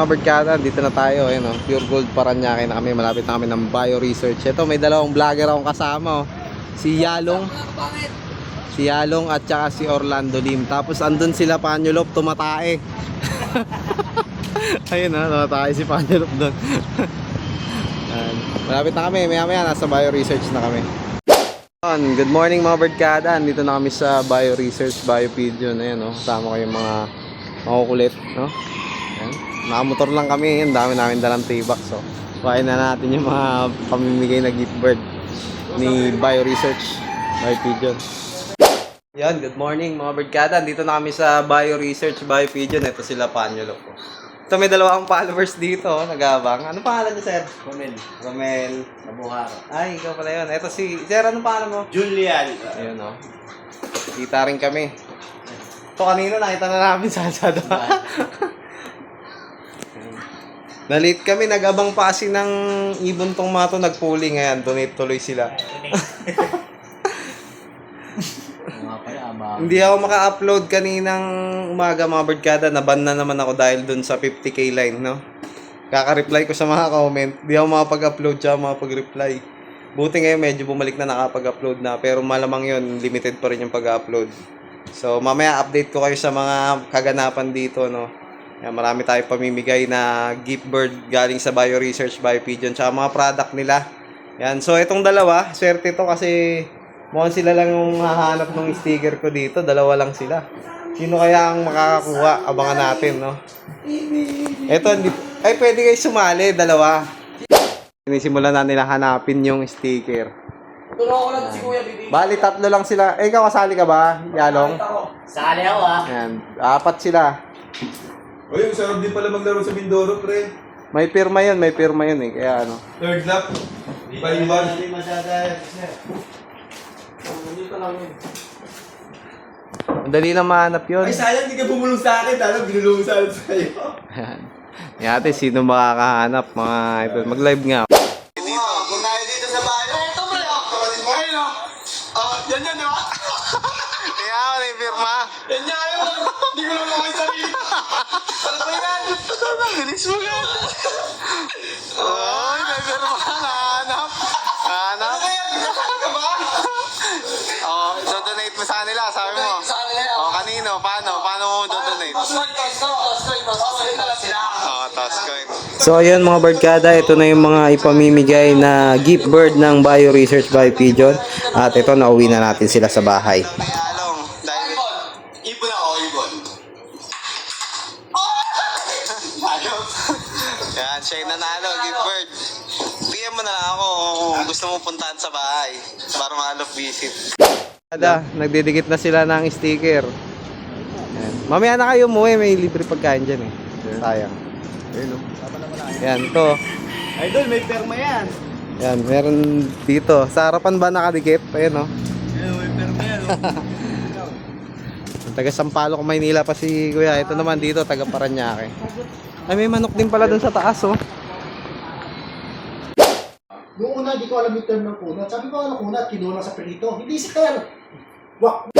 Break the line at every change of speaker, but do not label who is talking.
mga barkada, dito na tayo, ayun oh. Pure Gold Paranaque na kami, malapit na kami ng Bio Research. Ito, may dalawang vlogger akong kasama oh. Si Yalong, si Yalong at saka si Orlando Lim. Tapos andun sila Panyolop, tumatae. ayun oh, tumatae si Panyolop doon. Malapit na kami, maya maya nasa Bio Research na kami. Good morning mga birdkada. Dito na kami sa Bio Research, Bio Pigeon. Ayan, no? Kasama ko yung mga makukulit, no? Ayan. Nakamotor lang kami. Ang dami namin dalang tibak. So, pahin na natin yung mga pamimigay na gift bird ni Bio Research, Bio Pigeon. Yan, good morning mga birdkada. Dito na kami sa Bio Research, Bio Pigeon. Ito sila Panyolo ko. Ito may dalawang followers dito, oh, nag-aabang. Ano pangalan niya, sir?
Romel,
Romel.
Nabuharo.
Ay, ikaw pala yun. Ito si, sir, ano pangalan mo?
Julian.
Ayun o. Kita rin kami. Ito kanina nakita na namin sa Alsado. Nalit kami, nag-abang pa kasi ng ibon tong mga to, nag-pooling ngayon. Donate tuloy sila.
Mga pala, abang.
Hindi ako maka-upload kaninang umaga mga birdkada. Naban na naman ako dahil dun sa 50k line, no? Kaka-reply ko sa mga comment. Hindi ako makapag-upload siya, makapag-reply. Buti ngayon medyo bumalik na nakapag-upload na. Pero malamang yun, limited pa rin yung pag-upload. So, mamaya update ko kayo sa mga kaganapan dito, no? Yan, marami tayong pamimigay na gift bird galing sa Bio Research Bio Pigeon tsaka mga product nila. Yan, so itong dalawa, swerte to kasi mukhang sila lang yung hahanap ng sticker ko dito. Dalawa lang sila. Sino kaya ang makakakuha? Abangan natin, no? Ito, hindi, ay pwede kayo sumali, dalawa. Sinisimulan na nila hanapin yung sticker.
Tulungan ko lang si Kuya Bibi.
Bali, tatlo lang sila. Eh, ikaw kasali ka ba, Yalong?
Sali ako ah.
Yan, apat sila.
Uy, ang sarap din pala maglaro sa Mindoro, pre.
May pirma yun, may pirma yun eh. Kaya ano.
Third lap. Paliwan.
Hindi masyada.
Nandito lang yun.
Madali lang mahanap yun.
Ay, sayang, hindi ka bumulong sa akin. Talo, binulong sa akin sa'yo.
Yan ate, sino makakahanap mga idol? Mag-live nga.
Dito yan yan, di ba?
Kaya yung pirma.
Yan yan, yun. Hindi ko lang naman sarili. Ano ba yan?
Bilis mo ka. Oy, may pirma. Nahanap. Nahanap.
Ano yan? Ka ba?
Oh, do-donate mo sa kanila, sabi mo.
Sa kanila yan.
Oh, kanino? Paano? Paano mo do-donate?
Na sila.
Oh, toss coin. So ayun mga birdkada, ito na yung mga ipamimigay na gift bird ng Bio Research by Pigeon. At ito, nauwi na natin sila sa bahay. Yan, siya yung nanalo, gift bird. PM mo na lang ako kung gusto mo puntahan sa bahay para ma-love visit. Kada, nagdidikit na sila ng sticker. Yan. Mamaya na kayo umuwi, may libre pagkain dyan eh. Sayang. Yan, to.
Idol, may perma yan.
Yan, meron dito. Sa harapan ba nakadikit? Ayun, no?
Ayun, may perma yan.
Ang taga Sampaloc, Maynila pa si Kuya. Ito naman dito, taga Paranaque. Ay, may manok din pala dun sa taas, oh.
Noong una, hindi ko alam yung term ng kunat. Sabi ko, ano kunat? Kinuha sa perito. Hindi si Ter. Wak.